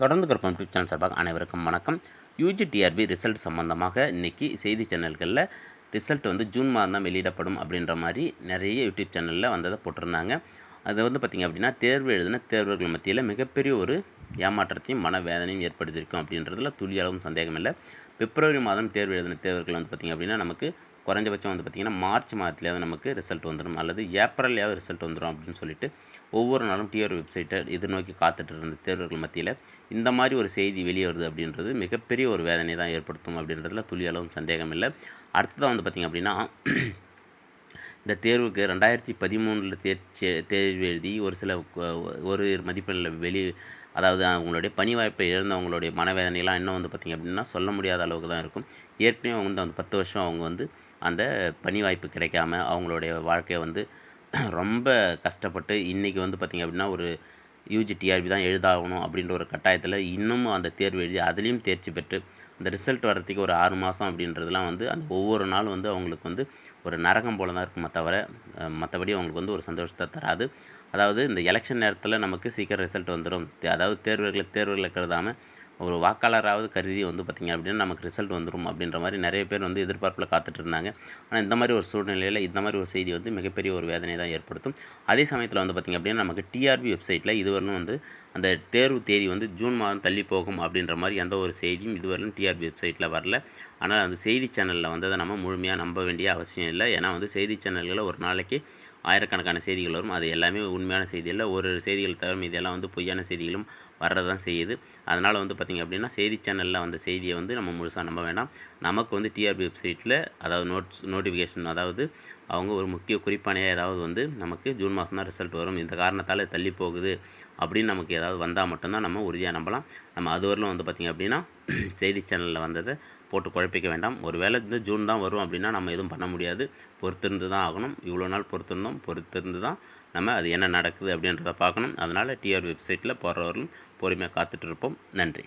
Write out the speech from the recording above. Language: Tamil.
தொடர்ந்து கற்பம் யூடியூப் சேனல் சார்பாக அனைவருக்கும் வணக்கம். யூஜி டிஆர்பி ரிசல்ட் சம்மந்தமாக இன்றைக்கி செய்தி சேனல்களில் ரிசல்ட் வந்து ஜூன் மாதம் தான் வெளியிடப்படும் அப்படின்ற மாதிரி நிறைய யூடியூப் சேனலில் வந்ததை போட்டிருந்தாங்க. அது வந்து பார்த்திங்க அப்படின்னா தேர்வு எழுதின தேர்வர்கள் மத்தியில் மிகப்பெரிய ஒரு ஏமாற்றத்தையும் மன வேதனையும் ஏற்படுத்தியிருக்கும் அப்படின்றதுல துளியளவும் சந்தேகம் இல்லை பிப்ரவரி மாதம் தேர்வு எழுதின தேர்வுகள் வந்து பார்த்திங்க அப்படின்னா நமக்கு குறைஞ்சபட்சம் வந்து பார்த்திங்கன்னா மார்ச் மாதத்துலேயாவது நமக்கு ரிசல்ட் வந்துடும் அல்லது ஏப்ரல்லையாவது ரிசல்ட் வந்துடும் அப்படின்னு சொல்லிட்டு ஒவ்வொரு நாளும் டிஆர் வெப்சைட்டை எதிர்நோக்கி காத்துட்டு இருந்த தேர்வர்கள் மத்தியில் இந்த மாதிரி ஒரு செய்தி வெளியே வருது அப்படின்றது மிகப்பெரிய ஒரு வேதனை தான் ஏற்படுத்தும் அப்படின்றதுல துளியளவும் சந்தேகம் இல்லை. அடுத்ததாக வந்து பார்த்திங்க அப்படின்னா இந்த தேர்வுக்கு ரெண்டாயிரத்தி பதிமூணில் தேர்ச்சி தேர்வு எழுதி ஒரு சில ஒரு மதிப்பெண்ணில் வெளி அதாவது அவங்களுடைய பணி வாய்ப்பை இழந்தவங்களுடைய மனவேதனையெல்லாம் இன்னும் வந்து பார்த்திங்க அப்படின்னா சொல்ல முடியாத அளவுக்கு தான் இருக்கும். ஏற்கனவே அவங்க வந்து அந்த பத்து வருஷம் அவங்க வந்து அந்த பணி வாய்ப்பு கிடைக்காம அவங்களுடைய வாழ்க்கையை வந்து ரொம்ப கஷ்டப்பட்டு இன்றைக்கி வந்து பார்த்திங்க அப்படின்னா ஒரு யூஜி டிஆர்பி தான் எழுதாகணும் அப்படின்ற ஒரு கட்டாயத்தில் இன்னமும் அந்த தேர்வு எழுதி அதுலேயும் தேர்ச்சி பெற்று அந்த ரிசல்ட் வர்றதுக்கு ஒரு ஆறு மாதம் அப்படின்றதுலாம் வந்து அந்த ஒவ்வொரு நாளும் வந்து அவங்களுக்கு வந்து ஒரு நரகம் போல தான் இருக்குமே தவிர மற்றபடி அவங்களுக்கு வந்து ஒரு சந்தோஷத்தை தராது. அதாவது இந்த எலெக்ஷன் நேரத்தில் நமக்கு சீக்கிரம் ரிசல்ட் வந்துடும் தே- அதாவது தேர்வுகளை தேர்வுகளை கருதாமல் ஒரு வாக்காளராவது கருதி வந்து பார்த்திங்க அப்படின்னா நமக்கு ரிசல்ட் வந்துடும் அப்படின்ற மாதிரி நிறைய பேர் வந்து எதிர்பார்ப்பில் காத்துட்டு இருந்தாங்க. ஆனால் இந்த மாதிரி ஒரு சூழ்நிலையில் இந்த மாதிரி ஒரு செய்தி வந்து மிகப்பெரிய ஒரு வேதனை தான் ஏற்படுத்தும். அதே சமயத்தில் வந்து பார்த்திங்க அப்படின்னா நமக்கு டிஆர்பி வெப்சைட்டில் இதுவரையும் வந்து அந்த தேர்வு தேதி வந்து ஜூன் மாதம் தள்ளி போகும் அப்படின்ற மாதிரி எந்த ஒரு செய்தியும் இதுவரையும் டிஆர்பி வெப்சைட்டில் வரல. ஆனால் அந்த செய்தி சேனலில் வந்ததை நம்ம முழுமையாக நம்ப வேண்டிய அவசியம் இல்லை. ஏன்னா வந்து செய்தி சேனல்களை ஒரு நாளைக்கு ஆயிரக்கணக்கான செய்திகள் வரும். அது எல்லாமே உண்மையான செய்தி இல்லை ஒரு செய்திகள் தவிர இதெல்லாம் வந்து பொய்யான செய்திகளும் வர்றதான் செய்யுது. அதனால் வந்து பார்த்திங்க அப்படின்னா செய்தி சேனலில் வந்த செய்தியை வந்து நம்ம முழுசாக நம்ப வேண்டாம் நமக்கு வந்து டிஆர்பி வெப்சைட்டில் அதாவது நோட்ஸ் நோட்டிஃபிகேஷன் அதாவது அவங்க ஒரு முக்கிய குறிப்பானையாக ஏதாவது வந்து நமக்கு ஜூன் மாதம் தான் ரிசல்ட் வரும். இந்த காரணத்தால் தள்ளி போகுது அப்படின்னு நமக்கு ஏதாவது வந்தால் மட்டும்தான் நம்ம உறுதியாக நம்பலாம். நம்ம அதுவரையிலும் வந்து பார்த்திங்க அப்படின்னா செய்தி சேனலில் வந்ததை போட்டு குழப்பிக்க வேண்டாம். ஒரு வேலை இந்த ஜூன் தான் வரும் அப்படின்னா நம்ம எதுவும் பண்ண முடியாது. பொறுத்திருந்து தான் ஆகணும். இவ்வளோ நாள் பொறுத்திருந்தோம். பொறுத்திருந்து தான் நம்ம அது என்ன நடக்குது அப்படின்றத பார்க்கணும். அதனால் டிஆர் வெப்சைட்டில் போகிறவர்களும் பொறுமையாக காத்துட்டு இருப்போம். நன்றி.